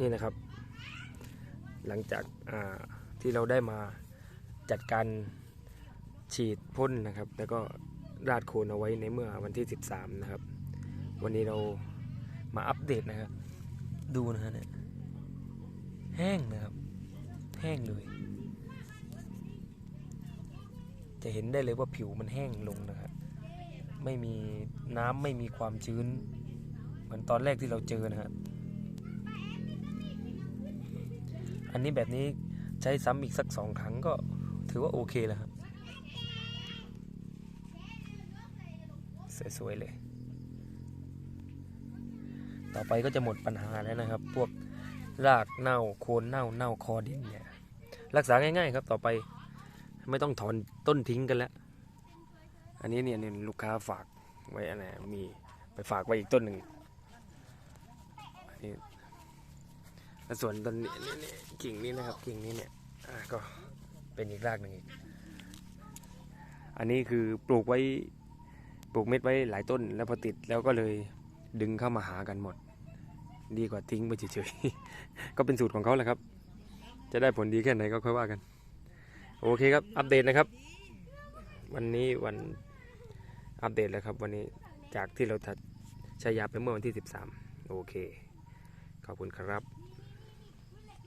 นี่นะครับ หลังจากาที่เราได้มาจัดการฉีดพ่นนะครับ แล้วก็ราดโคนเอาไว้ในเมื่อวันที่ 13 นะครับ วันนี้เรามาอัปเดตนะครับ ดูนะฮะเนี่ยแห้งนะครับ แห้งเลย จะเห็นได้เลยว่าผิวมันแห้งลงนะครับไม่มีน้ำไม่มีความชื้น เหมือนตอนแรกที่เราเจอนะฮะ อันนี้แบบนี้ใช้ซ้ำอีกสักสองครั้งก็ถือว่าโอเคแล้วครับ สวย ๆ เลย ต่อไปก็จะหมดปัญหาแล้วนะครับ พวกรากเน่าโคนเน่าเน่าคอดินเนี่ย รักษาง่าย ๆ ครับต่อไปไม่ต้องถอนต้นทิ้งกันแล้ว อันนี้เนี่ยลูกค้าฝากไว้อะไรมีไปฝากไว้อีกต้นหนึ่งอันนี้ ส่วนต้นนี้กิ่งนี้นะครับกิ่งนี้เนี่ยก็เป็นอีกรากหนึ่งอีก อันนี้คือปลูกไว้ปลูกเม็ดไว้หลายต้นแล้วพอติดแล้วก็เลยดึงเข้ามาหากันหมด ดีกว่าทิ้งไปเฉยๆ ก็เป็นสูตรของเขาแหละครับ จะได้ผลดีแค่ไหนก็ค่อยว่ากัน โอเคครับ อัปเดตนะครับ วันนี้วันอัปเดตแล้วครับ วันนี้จากที่เราทัดช้ยาไปเมื่อวันที่ 13 โอเค ขอบคุณครับ